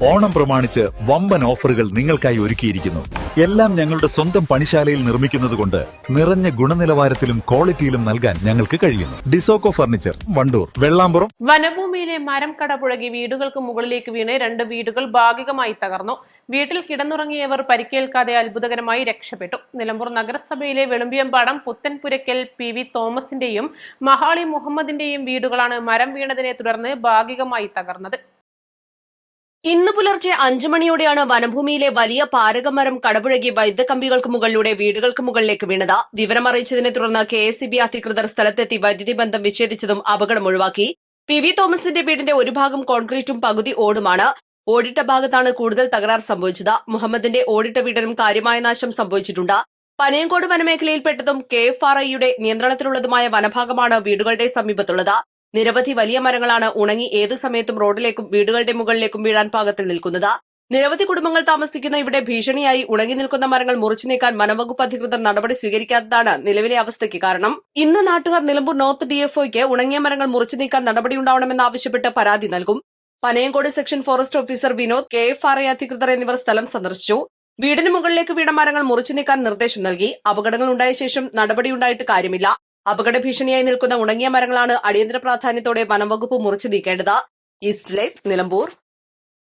ഓണം പ്രമാണിച്ച് വമ്പൻ ഓഫറുകൾ നിങ്ങൾക്കായി ഒരുക്കിയിരിക്കുന്നു. എല്ലാം ഞങ്ങളുടെ സ്വന്തം പണിശാലയിൽ നിർമ്മിക്കുന്നതുകൊണ്ട് നിറഞ്ഞ ഗുണനിലവാരത്തിലും ക്വാളിറ്റിയിലും നൽകാൻ ഞങ്ങൾക്ക് കഴിയുന്നു. ഡിസോക്കോ ഫർണിച്ചർ വണ്ടൂർ വെള്ളാമ്പുറം. വനഭൂമിയിലെ മരം കടപുഴകി വീടുകൾക്ക് മുകളിലേക്ക് വീണ് രണ്ട് വീടുകൾ ഭാഗികമായി തകർന്നു. വീട്ടിൽ കിടന്നുറങ്ങിയവർ പരിക്കേൽക്കാതെ അത്ഭുതകരമായി രക്ഷപ്പെട്ടു. നിലമ്പൂർ നഗരസഭയിലെ വെളുമ്പിയമ്പാടം പുത്തൻപുരയ്ക്കൽ പി വി തോമസിന്റെയും മഹാളി മുഹമ്മദിന്റെയും വീടുകളാണ് മരം വീണതിനെ തുടർന്ന് ഭാഗികമായി തകർന്നത്. ഇന്ന് പുലർച്ചെ അഞ്ചു മണിയോടെയാണ് വനഭൂമിയിലെ വലിയ പാരകമരം കടപുഴകി വൈദ്യുതകമ്പികൾക്ക് മുകളിലൂടെ വീടുകൾക്ക് മുകളിലേക്ക് വീണത്. വിവരമറിയിച്ചതിനെ തുടർന്ന് കെ എസ് സി ബി അധികൃതർ സ്ഥലത്തെത്തി വൈദ്യുതി ബന്ധം വിച്ഛേദിച്ചതും അപകടം ഒഴിവാക്കി. പി വി തോമസിന്റെ വീടിന്റെ ഒരു ഭാഗം കോൺക്രീറ്റും പകുതി ഓടുമാണ്. ഓടിട്ട ഭാഗത്താണ് കൂടുതൽ തകരാർ സംഭവിച്ചത്. മുഹമ്മദിന്റെ ഓടിട്ട വീടിനും കാര്യമായ നാശം സംഭവിച്ചിട്ടുണ്ട്. പനയങ്കോട് വനമേഖലയിൽപ്പെട്ടതും കെ എഫ് ആർ ഐയുടെ നിയന്ത്രണത്തിലുള്ളതുമായ വനഭാഗമാണ് വീടുകളുടെ സമീപത്തുള്ളത്. നിരവധി വലിയ മരങ്ങളാണ് ഉണങ്ങി ഏതു സമയത്തും റോഡിലേക്കും വീടുകളുടെ മുകളിലേക്കും വീഴാൻ പാകത്തിൽ നിൽക്കുന്നത്. നിരവധി കുടുംബങ്ങൾ താമസിക്കുന്ന ഇവിടെ ഭീഷണിയായി ഉണങ്ങി നിൽക്കുന്ന മരങ്ങൾ മുറിച്ചു നീക്കാൻ വനംവകുപ്പ് അധികൃതർ നടപടി സ്വീകരിക്കാത്തതാണ് നിലവിലെ അവസ്ഥയ്ക്ക് കാരണം. ഇന്ന് നാട്ടുകാർ നിലമ്പൂർ നോർത്ത് ഡിഎഫ്ഒയ്ക്ക് ഉണങ്ങിയ മരങ്ങൾ മുറിച്ചു നീക്കാൻ നടപടിയുണ്ടാവണമെന്നാവശ്യപ്പെട്ട് പരാതി നൽകും. Panayankode section forest officer Vinod K F R I അധികൃതർ എന്നിവർ സ്ഥലം സന്ദർശിച്ചു. വീടിന് മുകളിലേക്ക് വീണ മരങ്ങൾ മുറിച്ചു നീക്കാൻ നിർദ്ദേശം നൽകി. അപകടങ്ങൾ ഉണ്ടായ ശേഷം നടപടിയുണ്ടായിട്ട് കാര്യമില്ല. അപകട ഭീഷണിയായി നിൽക്കുന്ന ഉണങ്ങിയ മരങ്ങളാണ് അടിയന്തര പ്രാധാന്യത്തോടെ വനംവകുപ്പ് മുറിച്ചു നീക്കേണ്ടത്. East life Nilambur.